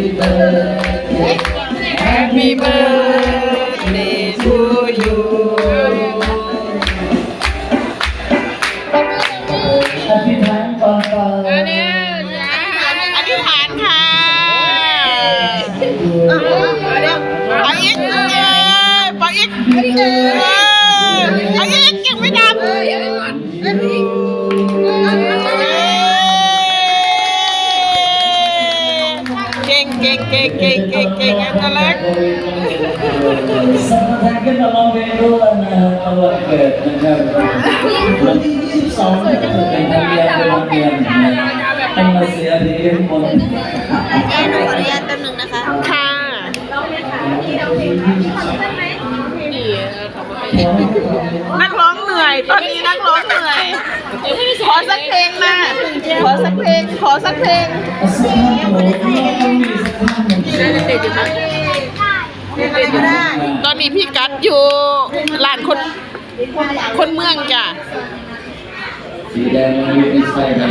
Happy birthday, happy birthday to you. Happy birthday. อธิษฐานค่ะเอาอีกเอ้ยไปอีกเอ้ย ก่งเก่งเก่งเก่งเก่งเก่งอันตลักษณ์แทนก็จะลองเรียนรู้นะครับตลอดเกิดนะครับวันที่22จะเป็นทางเรียนโรงเรียนต้องมาเสียดีทุกคนแม่หนูขออนุญาตแป๊บนึงนะคะ ค่ะร้องเพลงค่ะมีร้องเพลงที่ทำได้ไหมดีเออขอบคุณนักร้อง ยตอนนี้นักร้องเหนื่อยขอสักเพลงนะขอสักเพลงขอสักเพลงตอนนี้พี่กัดอยู่ร้านคนคนเมืองจ้ะ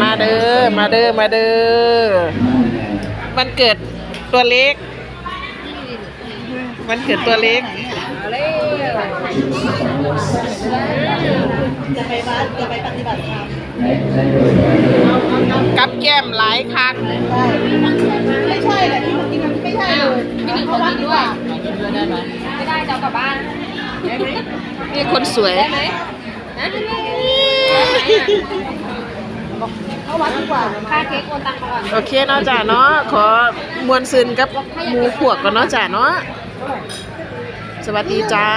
มาเด้อมาเด้อมาเด้อวันเกิดตัวเล็กวันเกิดตัวเล็ก จะไปบ้านจะไปปฏิบัติธรรมกับแก้มหลายคักไม่ใช่แหละที่เมื่อกี้มันไม่ใช่เลยเพราะว่าดีกว่าไม่ได้จะเอากลับบ้านนี่คนสวยได้ไหมนะเข้าวัดดีกว่าค่าเค้กโอนตังค์มาก่อนโอเคเนาะจ้ะเนาะขอมวนซึนกับหมูพวกกันเนาะจ้ะเนาะ สวัสดีจ้า